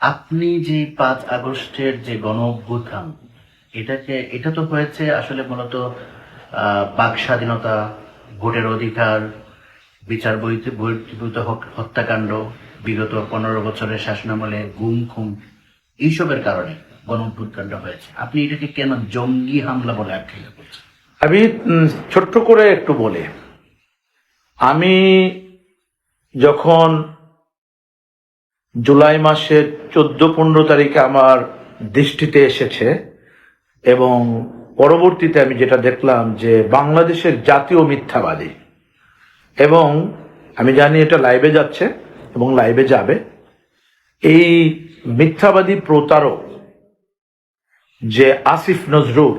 আপনি যে পাঁচ আগস্টের যে গণ অভ্যুত্থান এটাকে, এটা তো হয়েছে আসলে মূলত বাক স্বাধীনতা, ভোটের অধিকার, বিচার বহির্ভূত হত্যাকাণ্ড, বিগত পনেরো বছরের শাসনামলে গুম খুম এইসবের কারণে গণ অভ্যুত্থানটা হয়েছে। আপনি এটাকে কেন জঙ্গি হামলা বলে আখ্যায়িত করছেন? আমি ছোট্ট করে একটু বলি। আমি যখন জুলাই মাসের চোদ্দ পনেরো তারিখে আমার দৃষ্টিতে এসেছে এবং পরবর্তীতে আমি যেটা দেখলাম যে বাংলাদেশের জাতীয় মিথ্যাবাদী। এবং আমি জানি এটা লাইভে যাচ্ছে এবং লাইভে যাবে। এই মিথ্যাবাদী প্রতারক যে আসিফ নজরুল,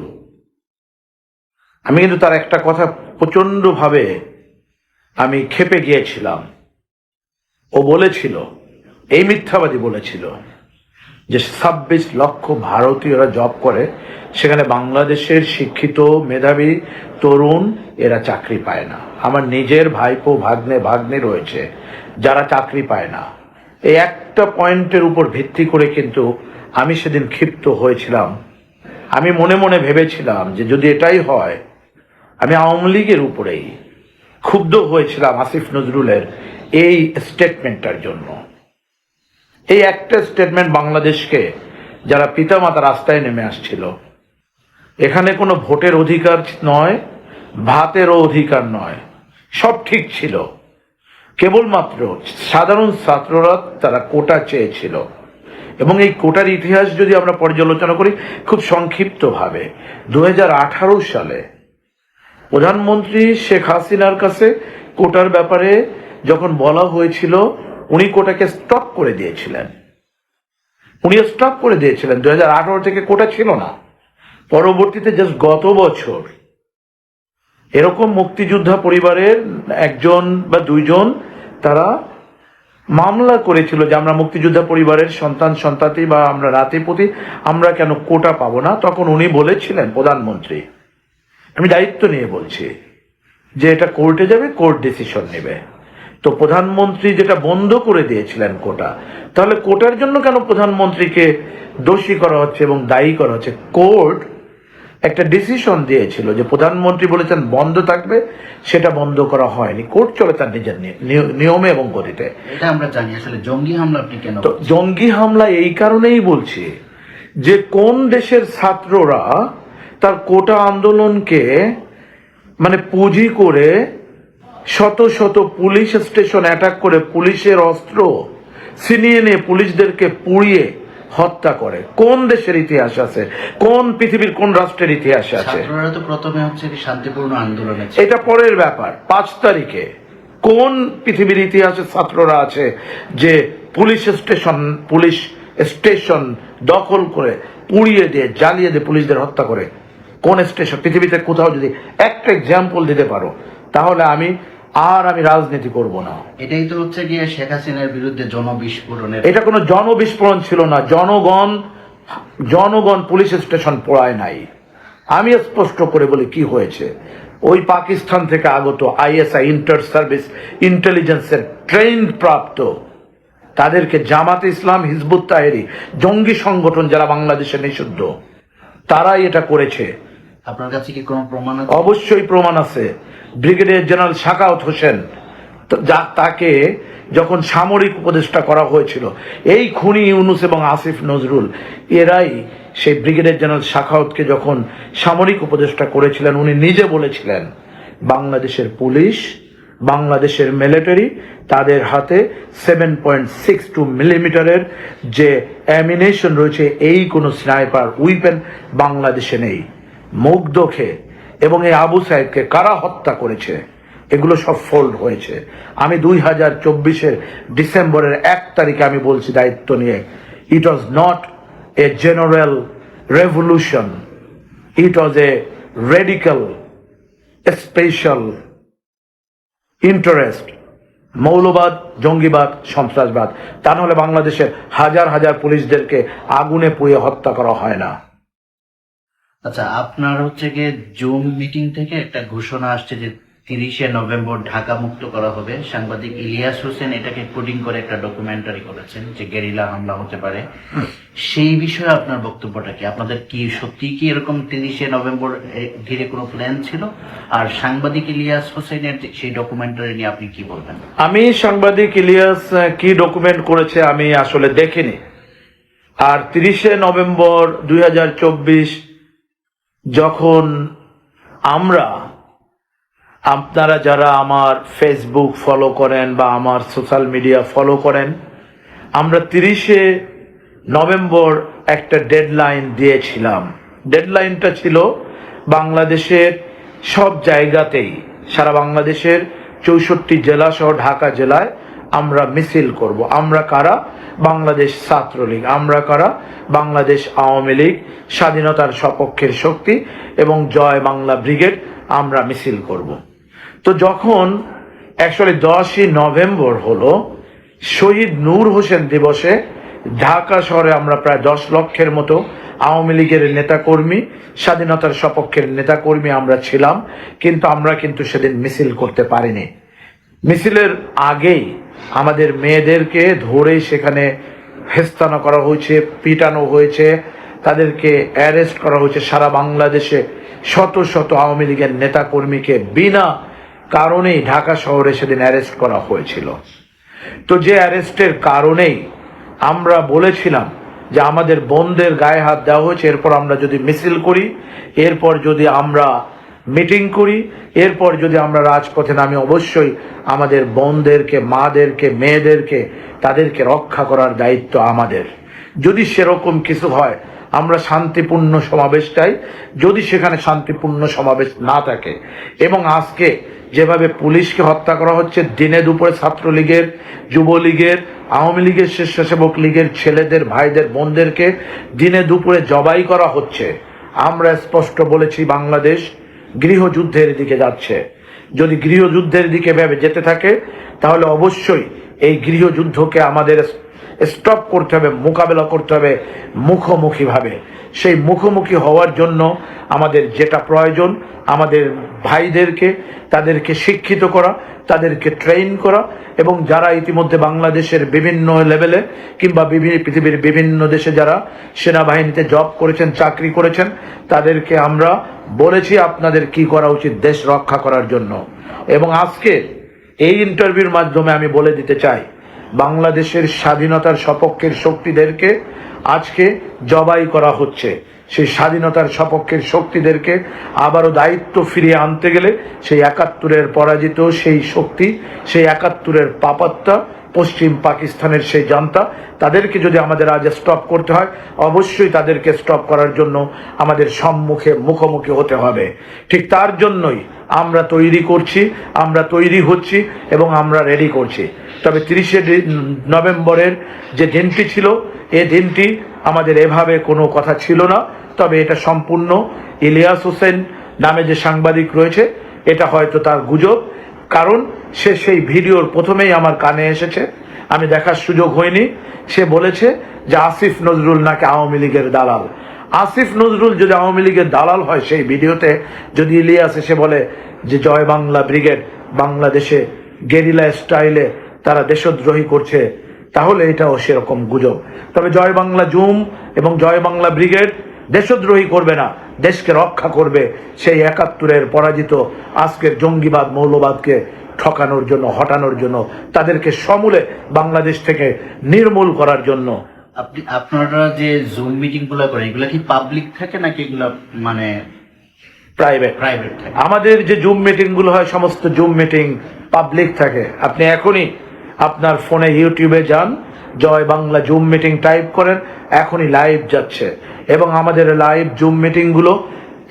আমি কিন্তু তার একটা কথা প্রচন্ডভাবে আমি খেপে গিয়েছিলাম। ও বলেছিল এই মিথ্যাবাদী বলেছিল যে ছাব্বিশ লক্ষ ভারতীয়রা জব করে, সেখানে বাংলাদেশের শিক্ষিত মেধাবী তরুণ এরা চাকরি পায় না। আমার নিজের ভাইপো ভাগ্নে ভাগ্নে রয়েছে, যারা চাকরি পায় না। এই একটা পয়েন্টের উপর ভিত্তি করে কিন্তু আমি সেদিন ক্ষিপ্ত হয়েছিলাম। আমি মনে মনে ভেবেছিলাম যে যদি এটাই হয়, আমি আওয়ামী লীগের উপরেই ক্ষুব্ধ হয়েছিলাম আসিফ নজরুলের এই স্টেটমেন্টটার জন্য। এই একটা স্টেটমেন্ট বাংলাদেশকে যারা পিতামাতা রাস্তায় নেমে আসছিল। এখানে কোনো ভোটের অধিকার নয়, ভাতেরও অধিকার নয়, সব ঠিক ছিল। কেবলমাত্র সাধারণ ছাত্ররা তারা কোটা চেয়েছিল। এবং এই কোটার ইতিহাস যদি আমরা পর্যালোচনা করি, খুব সংক্ষিপ্তভাবে দু হাজার আঠারো সালে প্রধানমন্ত্রী শেখ হাসিনার কাছে কোটার ব্যাপারে যখন বলা হয়েছিল উনি কোটাকে স্টপ করে দিয়েছিলেন। উনি স্টপ করে দিয়েছিলেন। দু হাজার আঠারো থেকে কোটা ছিল না। পরবর্তীতে জাস্ট গত বছর এরকম মুক্তিযোদ্ধা পরিবারের একজন বা দুইজন তারা মামলা করেছিল যে আমরা মুক্তিযোদ্ধা পরিবারের সন্তান, সন্তাতি বা আমরা রাতিপতি আমরা কেন কোটা পাবো না? তখন উনি বলেছিলেন প্রধানমন্ত্রী, আমি দায়িত্ব নিয়ে বলছি যে এটা কোর্টে যাবে কোর্ট ডিসিশন নেবে। তো প্রধানমন্ত্রী যেটা বন্ধ করে দিয়েছিলেন কোটা তাহলে কোটার জন্য কেন প্রধানমন্ত্রীকে দোষী করা হচ্ছে এবং দায়ী করা হচ্ছে? কোর্ট একটা ডিসিশন দিয়েছিল যে প্রধানমন্ত্রী বলেছেন বন্ধ থাকবে সেটা বন্ধ করা হয়নি। কোর্ট চলে তার নিজের নিয়মে এবং গতিতে। এটা আমরা জানি আসলে জঙ্গি হামলা আপনি কেন তো জঙ্গি হামলা এই কারণেই বলছি যে কোন দেশের ছাত্ররা তার কোটা আন্দোলনকে মানে পুঁজি করে শত শত পুলিশ স্টেশন অ্যাটাক করে পুলিশের অস্ত্র ছিনিয়ে নিয়ে পুলিশদেরকে পুড়িয়ে হত্যা করে। কোন দেশের ইতিহাস আছে? কোন পৃথিবীর কোন রাষ্ট্রের ইতিহাস আছে? তো প্রথমে হচ্ছে শান্তিপূর্ণ আন্দোলনে। এটা পরের ব্যাপার। পাঁচ তারিখে কোন পৃথিবীর ইতিহাসে ছাত্ররা আছে যে পুলিশ স্টেশন পুলিশ স্টেশন দখল করে পুড়িয়ে দিয়ে জ্বালিয়ে দিয়ে পুলিশদের হত্যা করে? কোন স্টেশন? পৃথিবীতে কোথাও যদি একটা এক্সাম্পল দিতে পারো তাহলে আমি আর আমি রাজনীতি করব না। এটাই তো হচ্ছে গিয়ে শেখ হাসিনার বিরুদ্ধে জনবিস্ফোরণের এটা কোনো জনবিস্ফোরণ ছিল না। জনগণ জনগণ পুলিশ স্টেশন পড়ায় নাই। আমি স্পষ্ট করে বলি কি হয়েছে। ওই পাকিস্তান থেকে আগত আইএসআই ইন্টার সার্ভিস ইন্টেলিজেন্সের ট্রেন প্রাপ্ত তাদেরকে জামাতে ইসলাম হিজবুত তাহেরি জঙ্গি সংগঠন যারা বাংলাদেশে নিষিদ্ধ তারাই এটা করেছে। আপনার কাছে কি কোনো প্রমাণ আছে? অবশ্যই প্রমাণ আছে। ব্রিগেডিয়ার জেনারেল শাকাউত হোসেন যা তাকে যখন সামরিক উপদেষ্টা করা হয়েছিল, এই খুনি ইউনুস এবং আসিফ নজরুল, এরাই সেই ব্রিগেডিয়ার জেনারেল শাখাউতকে যখন সামরিক উপদেষ্টা করেছিলেন, উনি নিজে বলেছিলেন, বাংলাদেশের পুলিশ, বাংলাদেশের মিলিটারি, তাদের হাতে সেভেন পয়েন্ট সিক্স টু মিলিমিটারের যে অ্যামিনেশন রয়েছে, এই কোনো স্নাইপার উইপেন বাংলাদেশে নেই। মুগ্ধকে এবং এই আবু সাহেবকে কারা হত্যা করেছে? এগুলো সব ফোল্ড হয়েছে। আমি দুই হাজার চব্বিশের ডিসেম্বরের এক তারিখে আমি বলছি দায়িত্ব নিয়ে it was not a general revolution it was a radical special interest মৌলবাদ, জঙ্গিবাদ, সন্ত্রাসবাদ, তা নাহলে বাংলাদেশের হাজার হাজার পুলিশদেরকে আগুনে পুড়িয়ে হত্যা করা হয় না। আচ্ছা আপনার হচ্ছে গিয়ে জুম মিটিং থেকে একটা ঘোষণা আসছে যে তিরিশে নভেম্বর ঢাকা মুক্ত করা হবে। সাংবাদিক ইলিয়াস হোসেন এটাকে কোডিং করে একটা ডকুমেন্টারি করেছেন যে গেরিলা হামলা হতে পারে। সেই বিষয়ে আপনার বক্তব্যটা কি? আপনাদের কি সত্যি কি এরকম তিরিশে নভেম্বর ঘিরে কোনো প্ল্যান ছিল? আর সাংবাদিক ইলিয়াস হোসেনের সেই ডকুমেন্টারি নিয়ে আপনি কি বলবেন? আমি সাংবাদিক ইলিয়াস কি ডকুমেন্ট করেছে আমি আসলে দেখিনি। আর তিরিশে নভেম্বর দুই হাজার চব্বিশ যখন আমরা, আপনারা যারা আমার ফেসবুক ফলো করেন বা আমার সোশ্যাল মিডিয়া ফলো করেন, আমরা তিরিশে নভেম্বর একটা ডেডলাইন দিয়েছিলাম। ডেডলাইনটা ছিল বাংলাদেশের সব জায়গাতেই, সারা বাংলাদেশের চৌষট্টি জেলা সহ ঢাকা জেলায় আমরা মিছিল করব। আমরা কারা? বাংলাদেশ ছাত্রলীগ। আমরা কারা? বাংলাদেশ আওয়ামী লীগ, স্বাধীনতার সপক্ষের শক্তি এবং জয় বাংলা ব্রিগেড আমরা মিছিল করব। তো যখন অ্যাকচুয়ালি দশই নভেম্বর হলো, শহীদ নূর হোসেন দিবসে ঢাকা শহরে আমরা প্রায় দশ লক্ষের মতো আওয়ামী লীগের নেতাকর্মী, স্বাধীনতার সপক্ষের নেতাকর্মী আমরা ছিলাম, কিন্তু আমরা কিন্তু সেদিন মিছিল করতে পারিনি। মিছিলের আগেই আমাদের মেয়েদেরকে ধরে সেখানে হেস্তানো করা হয়েছে, পিটানো হয়েছে, তাদেরকে অ্যারেস্ট করা হয়েছে সারা বাংলাদেশে। শত শত আওয়ামী লীগের নেতা কর্মীকে বিনা কারণেই ঢাকা শহরে সেদিন অ্যারেস্ট করা হয়েছিল। তো যে অ্যারেস্টের কারণেই আমরা বলেছিলাম যে আমাদের বন্ধের গায়ে হাত দেওয়া হয়েছে, এরপর আমরা যদি মিছিল করি, এরপর যদি আমরা মিটিং করি। এরপর যদি আমরা রাজপথে নামি, অবশ্যই আমাদের বোনদেরকে, মাদেরকে, মেয়েদেরকে, তাদেরকে রক্ষা করার দায়িত্ব আমাদের। যদি সেরকম কিছু হয়, আমরা শান্তিপূর্ণ সমাবেশ চাই যদি সেখানে শান্তিপূর্ণ সমাবেশ না থাকে। এবং আজকে যেভাবে পুলিশকে হত্যা করা হচ্ছে, দিনে দুপুরে ছাত্রলীগের, যুবলীগের, আওয়ামী লীগের স্বেচ্ছাসেবক লীগের ছেলেদের, ভাইদের, বোনদেরকে দিনে দুপুরে জবাই করা হচ্ছে। আমরা স্পষ্ট বলেছি, বাংলাদেশ গৃহযুদ্ধের দিকে যাচ্ছে। যদি গৃহযুদ্ধের দিকে ভেবে যেতে থাকে তাহলে অবশ্যই এই গৃহযুদ্ধকে আমাদের স্টপ করতে হবে, মোকাবেলা করতে হবে মুখোমুখিভাবে সেই মুখোমুখি হওয়ার জন্য আমাদের যেটা প্রয়োজন, আমাদের ভাইদেরকে, তাদেরকে শিক্ষিত করা, তাদেরকে ট্রেন করা এবং যারা ইতিমধ্যে বাংলাদেশের বিভিন্ন লেভেলে কিংবা বিভিন্ন পৃথিবীর বিভিন্ন দেশে যারা সেনাবাহিনীতে জব করেছেন, চাকরি করেছেন, তাদেরকে আমরা বলেছি আপনাদের কি করা উচিত দেশ রক্ষা করার জন্য। এবং আজকে এই ইন্টারভিউর মাধ্যমে আমি বলে দিতে চাই বাংলাদেশের স্বাধীনতার সপক্ষের শক্তিদেরকে আজকে জবাই করা হচ্ছে। সেই স্বাধীনতার সপক্ষের শক্তিদেরকে আবারও দায়িত্ব ফিরিয়ে আনতে গেলে সেই একাত্তরের পরাজিত সেই শক্তি, সেই একাত্তরের পাপাত্তা পশ্চিম পাকিস্তানের সেই জানতা, তাদেরকে যদি আমাদের আজ স্টপ করতে হয়, অবশ্যই তাদেরকে স্টপ করার জন্য আমাদের সম্মুখে মুখোমুখি হতে হবে। ঠিক তার জন্যই আমরা তৈরি করছি, আমরা তৈরি হচ্ছি এবং আমরা রেডি করছি। তবে তিরিশে নভেম্বরের যে দিনটি ছিল, এ দিনটি আমাদের এভাবে কোনো কথা ছিল না। তবে এটা সম্পূর্ণ ইলিয়াস হোসেন নামে যে সাংবাদিক রয়েছে, এটা হয়তো তার গুজব। কারণ সে সেই ভিডিওর প্রথমেই আমার কানে এসেছে। আমি দেখার সুযোগ হয়নি। সে বলেছে যে আসিফ নজরুল নাকি আওয়ামী লীগের দালাল। আসিফ নজরুল যদি আওয়ামী লীগের দালাল হয়, সেই ভিডিওতে যদি ইলিয়াস এসে বলে যে জয় বাংলা ব্রিগেড বাংলাদেশে গেরিলা স্টাইলে তারা দেশদ্রোহী করছে তাহলে এটাও সেরকম গুজব। তবে জয় বাংলা জুম এবং জয় বাংলা ব্রিগেড দেশদ্রোহী করবে না দেশকে রক্ষা করবে সেই একাত্তরের পরাজিত আজকের জঙ্গিবাদ মৌলবাদকে ঠকানোর জন্য হটানোর জন্য তাদেরকে সমূলে বাংলাদেশ থেকে নির্মূল করার জন্য। আপনি আপনারা যে জুম মিটিংগুলো করেন এগুলো কি পাবলিক থাকে নাকি এগুলো মানে প্রাইভেট প্রাইভেট থাকে? আমাদের যে জুম মিটিংগুলো হয় সমস্ত জুম মিটিং পাবলিক থাকে। আপনি এখনই আপনার ফোনে ইউটিউবে যান, Joy Bangla zoom meeting type করেন, এখনই লাইভ যাচ্ছে। এবং আমাদের লাইভ জুম মিটিংগুলো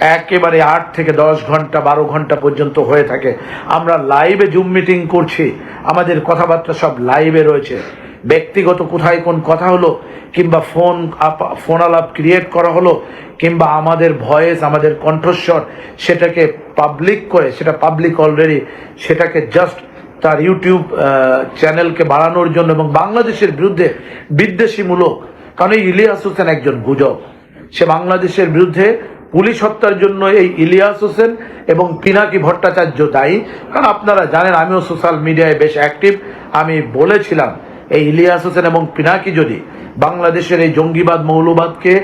একেবারে আট থেকে দশ ঘণ্টা, বারো ঘণ্টা পর্যন্ত হয়ে থাকে। আমরা লাইভে জুম মিটিং করছি, আমাদের কথাবার্তা সব লাইভে রয়েছে। ব্যক্তিগত কোথায় কোন কথা হলো, কিংবা ফোন ফোন আলাপ ক্রিয়েট করা হলো, কিংবা আমাদের ভয়েস, আমাদের কণ্ঠস্বর, সেটাকে পাবলিক করে, সেটা পাবলিক অলরেডি সেটাকে জাস্ট তার ইউটিউব চ্যানেলকে বাড়ানোর জন্য এবং বাংলাদেশের বিরুদ্ধে বিদ্বেষীমূলক, কারণ এই ইলিয়াস হোসেন একজন গুজব। সে বাংলাদেশের বিরুদ্ধে পুলিশ হত্যার জন্য এই ইলিয়াস হোসেন এবং পিনাকি ভট্টাচার্য দায়ী। কারণ আপনারা জানেন, আমিও সোশ্যাল মিডিয়ায় বেশ অ্যাক্টিভ। আমি বলেছিলাম, এই ইলিয়াস হোসেন এবং পিনাকি যদি বাংলাদেশের এই জঙ্গিবাদ, মৌলবাদকে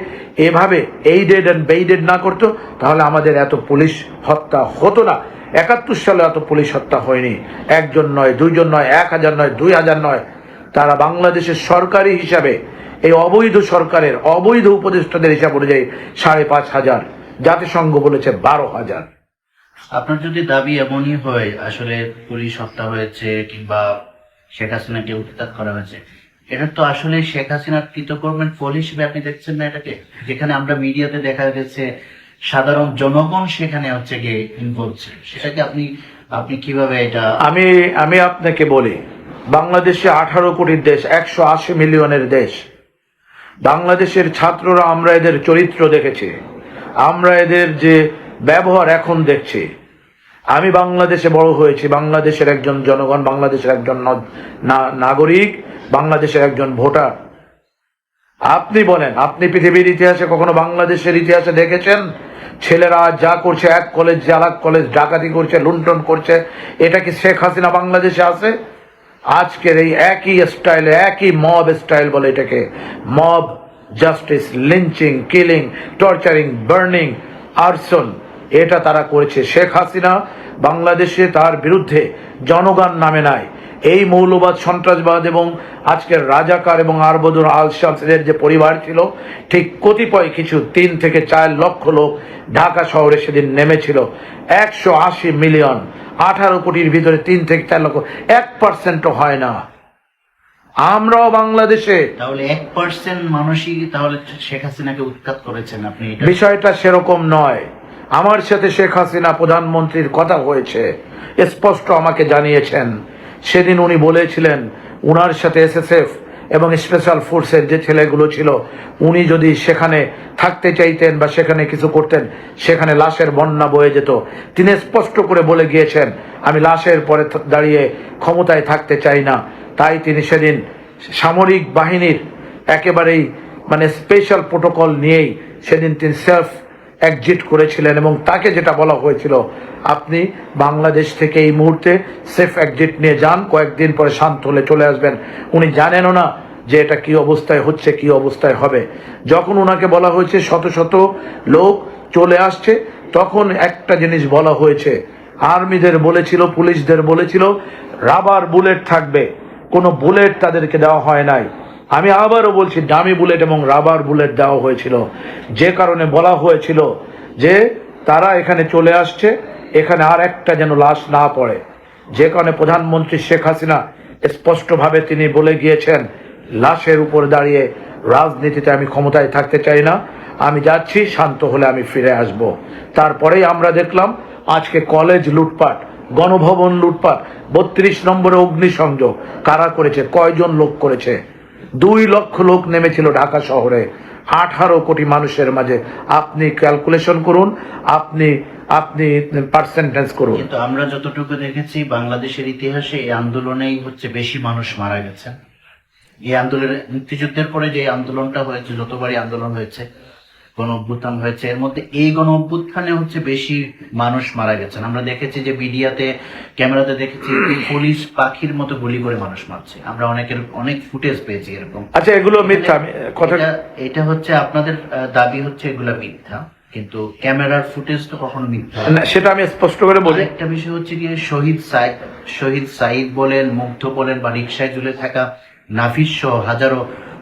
এভাবে এইডেড অ্যান্ড বেইডেড না করতো, তাহলে আমাদের এত পুলিশ হত্যা হতো না। একাত্তর সালে অত পুলিশ হত্যা হয়নি। একজন নয়, দুইজন নয়, এক হাজার নয়, দুই হাজার নয়। তারা বাংলাদেশের সরকারি হিসাবে, এই অবৈধ সরকারের অবৈধ উপদেষ্টাদের হিসাব অনুযায়ী সাড়ে পাঁচ হাজার, জাতিসংঘ বলেছে বারো হাজার। আপনার যদি দাবি এমনই হয়, আসলে পুলিশ হত্যা হয়েছে কিংবা শেখ হাসিনাকে উৎখাত করা হয়েছে, এটা তো আসলে শেখ হাসিনার কৃতকর্মের ফল হিসেবে আপনি দেখছেন না এটাকে? যেখানে আমরা মিডিয়াতে দেখা গেছে সাধারণ জনগণ সেখানে হচ্ছে গিয়ে ইনভলভ ছিল। সেটাকে আপনি আপনি কীভাবে এটা আমি আমি আপনাকে বলি, বাংলাদেশে আঠারো কোটির দেশ, একশো আশি মিলিয়নের দেশ। বাংলাদেশের ছাত্ররা আমরা এদের চরিত্র দেখেছি। আমরা এদের যে ব্যবহার এখন দেখছি। আমি বাংলাদেশে বড় হয়েছি। বাংলাদেশের একজন জনগণ, বাংলাদেশের একজন নাগরিক, বাংলাদেশের একজন ভোটার। আপনি বলেন, আপনি পৃথিবীর ইতিহাসে কখনো বাংলাদেশের ইতিহাসে দেখেছেন? ছেলেরা যা করছে, এক কলেজ আরেক কলেজ ডাকাতি করছে, লুণ্ঠন করছে, এটা কি শেখ হাসিনা বাংলাদেশে আছে? আজকের এই একই স্টাইলে একই মব স্টাইল বলে এটাকে। Mob justice lynching killing torturing burning arson এটা তারা করেছে। শেখ হাসিনা বাংলাদেশে তার বিরুদ্ধে জনগণ নামে নাই। এই মৌলবাদ সন্ত্রাসবাদ এবং আজকের রাজাকার এবং আরবদুর আল শামসেদের যে পরিবার ছিল ঠিক কতিপয় কিছু তিন থেকে চার লক্ষ লোক ঢাকা শহরে সেদিন নেমেছিল। একশো আশি মিলিয়ন আঠারো কোটির ভিতরে তিন থেকে চার লক্ষ এক পার্সেন্টও হয় না। আমরাও বাংলাদেশে। তাহলে এক পার্সেন্ট মানুষই তাহলে শেখ হাসিনাকে উৎখাত করেছেন আপনি বিষয়টা সেরকম নয়। আমার সাথে শেখ হাসিনা প্রধানমন্ত্রীর কথা হয়েছে স্পষ্ট আমাকে জানিয়েছেন। সেদিন উনি বলেছিলেন, উনার সাথে এসএসএফ এবং স্পেশাল ফোর্সের যে ছেলেগুলো ছিল, উনি যদি সেখানে থাকতে চাইতেন বা সেখানে কিছু করতেন, সেখানে লাশের বন্যা বয়ে যেত। তিনি স্পষ্ট করে বলে গিয়েছেন, আমি লাশের পরে দাঁড়িয়ে ক্ষমতায় থাকতে চাই না। তাই তিনি সেদিন সামরিক বাহিনীর একেবারেই মানে স্পেশাল প্রোটোকল নিয়েই সেদিন তিনি সেলফ একজিট করেছিলেন এবং তাকে যেটা বলা হয়েছিল, আপনি বাংলাদেশ থেকে এই মুহূর্তে সেফ একজিট নিয়ে যান, কয়েকদিন পরে শান্ত হলে চলে আসবেন। উনি জানেনও না যে এটা কি অবস্থায় হচ্ছে, কি অবস্থায় হবে। যখন ওনাকে বলা হয়েছে, শত শত লোক চলে আসছে, তখন একটা জিনিস বলা হয়েছে। আর্মিদের বলেছিল, পুলিশদের বলেছিল, রাবার বুলেট থাকবে। কোনো বুলেট তাদেরকে দেওয়া হয় নাই। আমি আবারও বলছি, দামি বুলেট এবং রাবার বুলেট দেওয়া হয়েছিল। যে কারণে বলা হয়েছিল যে তারা এখানে চলে আসছে, এখানে আর একটা যেন লাশ না পড়ে। যে কারণে প্রধানমন্ত্রী শেখ হাসিনা স্পষ্টভাবে তিনি বলে গিয়েছেন, লাশের উপর দাঁড়িয়ে রাজনীতিতে আমি ক্ষমতায় থাকতে চাই না, আমি যাচ্ছি, শান্ত হলে আমি ফিরে আসব। তারপরেই আমরা দেখলাম, আজকে কলেজ লুটপাট, গণভবন লুটপাট, বত্রিশ নম্বরে অগ্নিসংযোগ, কারা করেছে, কয়জন লোক করেছে? দুই লক্ষ লোক নেমেছিল ঢাকা শহরে। আঠারো কোটি মানুষের মাঝে। আপনি ক্যালকুলেশন করুন, আপনি আপনি পার্সেন্টেজ করুন। কিন্তু আমরা যতটুকু দেখেছি, বাংলাদেশের ইতিহাসে এই আন্দোলনেই হচ্ছে বেশি মানুষ মারা গেছে এই আন্দোলনের মুক্তিযুদ্ধের পরে যে আন্দোলনটা হয়েছে, যতবারই আন্দোলন হয়েছে গণ অভ্যুত্থান হয়েছে। এর মধ্যে এই গণ অভ্যুত্থানে হচ্ছে বেশি মানুষ মারা গেছেন। আমরা দেখেছি যে মিডিয়াতে ক্যামেরাতে দেখেছি পুলিশ পাখির মতো গুলি করে মানুষ মারছে। আমরা অনেকের অনেক ফুটেজ পেয়েছি এরকম। আচ্ছা এগুলো মিথ্যা কথা এটা হচ্ছে আপনাদের দাবি হচ্ছে এগুলা মিথ্যা। কিন্তু ক্যামেরার ফুটেজ তো কখনো মিথ্যা সেটা আমি স্পষ্ট করে বলি। আরেকটা বিষয় হচ্ছে গিয়ে শহীদ সাইদ শহীদ সাইদ বলেন মুগ্ধ বলেন বা রিক্সায় ঝুলে থাকা নাফিস সহ হাজারো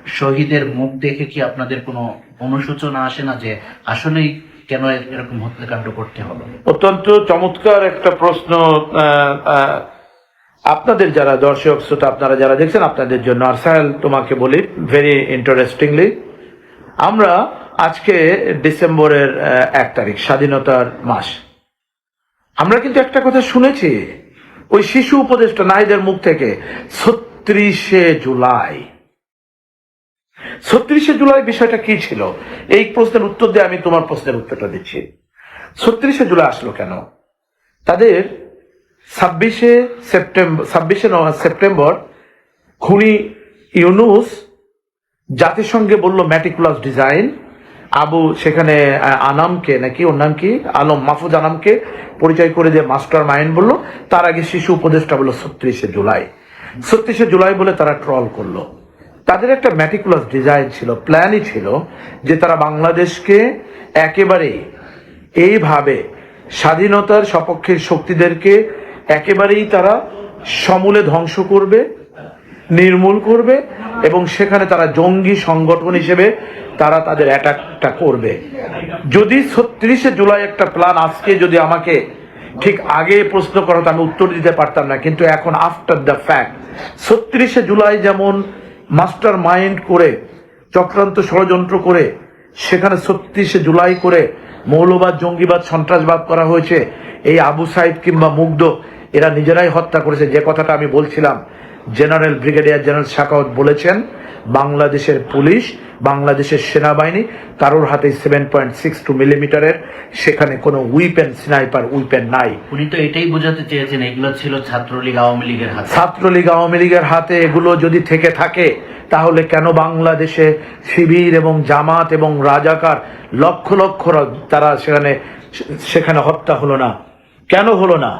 শহীদের মুখ দেখে কি আপনাদের কোনো অনুশোচনা আসে না যে আসলেই কেন এরকম হত্যাকাণ্ড করতে হবে? অত্যন্ত চমৎকার একটা প্রশ্ন আপনাদের যারা দর্শক, শ্রোতা, আপনারা যারা দেখছেন, আপনাদের জন্য আর তোমাকে বলি ভেরি ইন্টারেস্টিংলি আমরা আজকে ডিসেম্বরের এক তারিখ, স্বাধীনতার মাস। আমরা কিন্তু একটা কথা শুনেছি, ওই শিশু উপদেষ্টা নাহিদের মুখ থেকে, ছত্রিশে জুলাই ছত্রিশে জুলাই বিষয়টা কি ছিল? এই প্রশ্নের উত্তর দিয়ে আমি তোমার প্রশ্নের উত্তরটা দিচ্ছি। ছত্রিশে জুলাই আসলো কেন? তাদের ছাব্বিশে সেপ্টেম্বর ছাব্বিশে সেপ্টেম্বর খুনি ইউনুস জাতিসংঘে বলল ম্যাটিকুলাস ডিজাইন আবু, সেখানে আনামকে নাকি, ওর নাম কি? আলম, মাহফুজ আনামকে পরিচয় করে দিয়ে মাস্টার মাইন্ড বলল। তার আগে শিশু উপদেষ্টা বলল ছত্রিশে জুলাই। ছত্রিশে জুলাই বলে তারা ট্রল করল। তাদের একটা ম্যাটিকুলাস ডিজাইন ছিল প্ল্যানই ছিল যে তারা বাংলাদেশকে একেবারেই এইভাবে স্বাধীনতার সপক্ষের শক্তিদেরকে একেবারেই তারা সমূলে ধ্বংস করবে, নির্মূল করবে এবং সেখানে তারা জঙ্গি সংগঠন হিসেবে তারা তাদের অ্যাটাকটা করবে। যদি ছত্রিশে জুলাই একটা প্ল্যান আজকে যদি আমাকে ঠিক আগে প্রশ্ন করা আমি উত্তর দিতে পারতাম না, কিন্তু এখন আফটার দ্য ফ্যাক্ট ছত্রিশে জুলাই যেমন মাস্টার মাইন্ড করে, চক্রান্ত ষড়যন্ত্র করে, সেখানে ছত্রিশে জুলাই করে মৌলবাদ, জঙ্গিবাদ, সন্ত্রাসবাদ করা হয়েছে। এই আবু সাইদ কিংবা মুগ্ধ, এরা নিজেরাই হত্যা করেছে। যে কথাটা আমি বলছিলাম জেনারেল ব্রিগেডিয়ার জেনারেল শাকাওয়াত বলেছেন বাংলাদেশের পুলিশ বাংলাদেশের সেনাবাহিনী কারোর হাতে সেভেন পয়েন্ট সিক্স টু মিলিমিটারের সেখানে কোনো উইপেন স্নাইপার উইপেন নাই। উনি তো এটাই বোঝাতে চেয়েছেন এগুলো ছিল ছাত্রলীগ আওয়ামী লীগের হাতে। ছাত্রলীগ আওয়ামী লীগের হাতে এগুলো যদি থেকে থাকে তাহলে কেন বাংলাদেশে শিবির এবং জামাত এবং রাজাকার লক্ষ লক্ষ তারা সেখানে সেখানে হত্যা হলো না? কেন হলো না?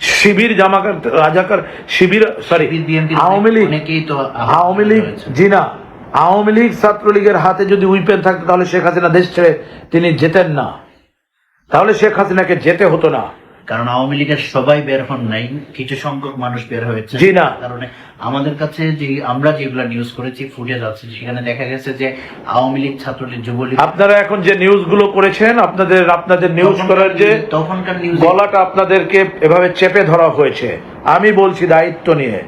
শিবির জামাকার রাজাকার Shibir sorry Awami League Awami League জিনা। জি না আওয়ামী লীগ ছাত্রলীগের হাতে যদি উইপেন থাকতো তাহলে শেখ হাসিনা দেশ ছেড়ে তিনি যেতেন না। তাহলে শেখ হাসিনাকে যেতে হতো না। কারণ আওয়ামী লীগের সবাই বের হন নাই কিছু সংখ্যক মানুষ বের হয়েছে। জি না। কারণে আমাদের কাছে যে আমরা যেগুলো নিউজ করেছি ফুটেজ আছে সেখানে দেখা গেছে যে আওয়ামী লীগ ছাত্রলীগ যুবলীগ আপনারা এখন যে নিউজগুলো করেছেন আপনাদের আপনাদের নিউজ করার যে তখনকার নিউজ গলাটা আপনাদেরকে এভাবে চেপে ধরা হয়েছে। আমি বলছি দায়িত্ব নিয়ে।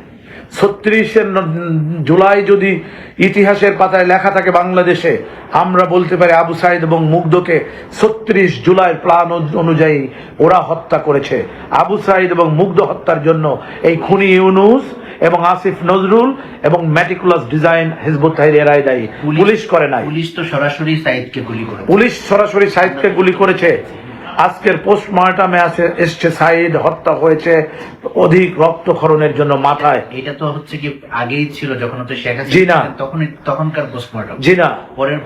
ছত্রিশে জুলাই যদি ইতিহাসের পাতায় লেখা থাকে বাংলাদেশে আমরা বলতে পারি আবু সাইদ এবং মুগ্ধকে ছত্রিশ জুলাই প্ল্যান অনুযায়ী ওরা হত্যা করেছে। আবু সাইদ এবং মুগ্ধ হত্যার জন্য এই খুনি ইউনুস এবং আসিফ নজরুল এবং ম্যাটিকুলাস ডিজাইন হিজবুত তাহির এরাই দায়ী। পুলিশ করে নাই। পুলিশ তো সরাসরি সাইদকে গুলি করে পুলিশ সরাসরি সাইদকে গুলি করেছে। আজকের পোস্টমর্টমে আছে এসছে সাইড হত্যা হয়েছে অধিক রক্তক্ষরণের জন্য মাথায়। এটা তো হচ্ছে কি আগেই ছিল যখন হচ্ছে শেখ জি হাসিনা না। ছিলেন, তখনই তখনকার পোস্টমর্টম জি না।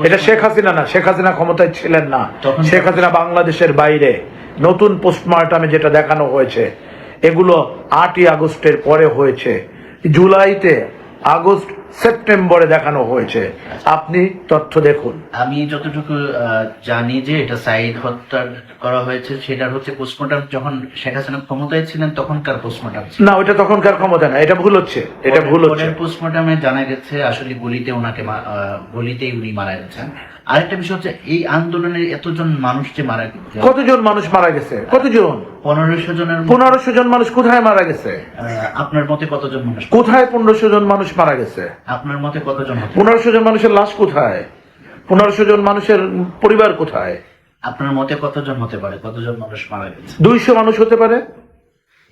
এটা শেখ হাসিনা না শেখ হাসিনা ক্ষমতায় ছিলেন না। তখন- শেখ হাসিনা বাংলাদেশের বাইরে। নতুন পোস্টমর্টমে যেটা দেখানো হয়েছে এগুলো আটই আগস্টের পরে হয়েছে। জুলাইতে আগস্ট সেপ্টেম্বরে দেখানো হয়েছে। আপনি তথ্য দেখুন। আমি যতটুকু জানি যে এটা সাইদ হত্যা করা হয়েছে সেটার হচ্ছে পোস্টমর্টম যখন শেখ হাসিনা ক্ষমতায় ছিলেন তখনকার পোস্টমর্টম না ওইটা তখনকার ক্ষমতা না এটা ভুল হচ্ছে এটা ভুল হচ্ছে। পোস্টমর্টমে জানা গেছে আসলে গুলিতে ওনাকে গুলিতেই উনি মারা গেছেন। আরেকটা বিষয় হচ্ছে এই আন্দোলনে এতজন মানুষ যে মারা গেছে। কতজন মানুষ মারা গেছে? কতজন? পনেরোশো জনের পনেরোশো জন মানুষ কোথায় মারা গেছে? আপনার মতে কতজন মানুষ কোথায় পনেরোশো জন মানুষ মারা গেছে? আপনার মতে কতজন হবে? পনেরোশো জন মানুষের লাশ কোথায়? পনেরোশো জন মানুষের পরিবার কোথায়? আপনার মতে কতজন হতে পারে? কতজন মানুষ মারা গেছে? দুইশো মানুষ হতে পারে।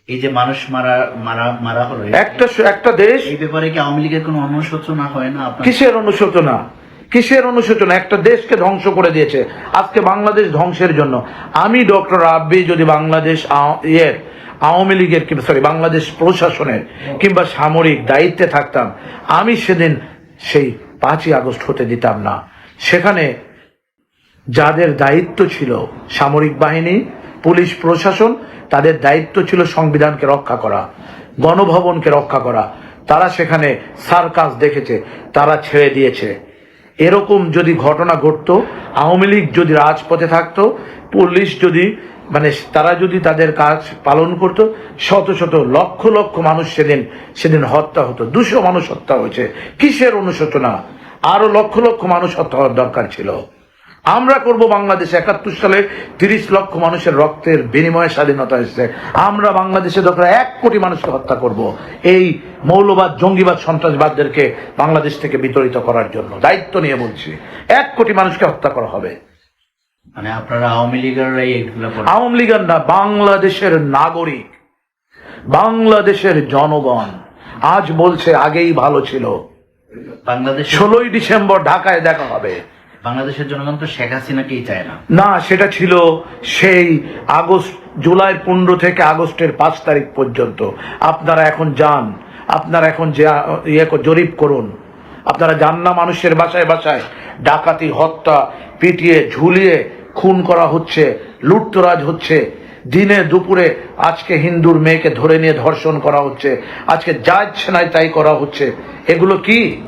এই যে মানুষ মারা মারা মারা হলো একটা একটা দেশ এই ব্যাপারে কি আওয়ামী লীগের কোনো অনুশোচনা হয় না আপনার? কিসের অনুশোচনা? কিসের অনুশোচনা? একটা দেশকে ধ্বংস করে দিয়েছে। আজকে বাংলাদেশ ধ্বংসের জন্য। আমি ডক্টর রাব্বি যদি বাংলাদেশ ইয়ের আওয়ামী লীগের কিংবা সরি বাংলাদেশ প্রশাসনের কিংবা সামরিক দায়িত্বে থাকতাম। আমি সেদিন সেই পাঁচই আগস্ট হতে দিতাম না। সেখানে যাদের দায়িত্ব ছিল সামরিক বাহিনী, পুলিশ প্রশাসন, তাদের দায়িত্ব ছিল সংবিধানকে রক্ষা করা, গণভবনকে রক্ষা করা। তারা সেখানে সার্কাস দেখেছে, তারা ছেড়ে দিয়েছে। এরকম যদি ঘটনা ঘটতো, আওয়ামী লীগ যদি রাজপথে থাকতো, পুলিশ যদি মানে তারা যদি তাদের কাজ পালন করত, শত শত লক্ষ লক্ষ মানুষ সেদিন সেদিন হত্যা হতো, দুশো মানুষ হত্যা হয়েছে। কিসের অনুশোচনা? আরও লক্ষ লক্ষ মানুষ হত্যা হওয়ার দরকার ছিল। আমরা করব বাংলাদেশে একাত্তর সালে তিরিশ লক্ষ মানুষের রক্তের বিনিময়ে স্বাধীনতা এসেছে। আমরা বাংলাদেশে দরকার এক কোটি মানুষকে হত্যা করব। এই মৌলবাদ, জঙ্গিবাদ, সন্ত্রাসবাদদেরকে বাংলাদেশ থেকে বিতরিত করার জন্য দায়িত্ব নিয়ে বলছি। এক কোটি মানুষকে হত্যা করা হবে। মানে আপনারা আওয়ামী লীগেরাই এগুলো আওয়ামী লীগের না বাংলাদেশের নাগরিক বাংলাদেশের জনগণ। আজ বলছে আগেই ভালো ছিল। বাংলাদেশ ষোলোই ডিসেম্বর ঢাকায় দেখা হবে। বাংলাদেশের জনগণ তো শেখ হাসিনাকেই চায় না। না সেটা ছিল সেই আগস্ট জুলাই পনেরো থেকে আগস্টের পাঁচ তারিখ পর্যন্ত। আপনারা এখন যান আপনারা এখন যে ইয়ে জরিপ করুন। আপনারা জান না মানুষের বাসায় বাসায়। ডাকাতি হত্যা পিটিয়ে ঝুলিয়ে খুন করা হচ্ছে, লুটতরাজ হচ্ছে। দিনে দুপুরে আজকে হিন্দুর মেয়েকে ধরে নিয়ে ধর্ষণ করা হচ্ছে। আজকে যা ইচ্ছে নাই তাই করা হচ্ছে। এগুলো কি?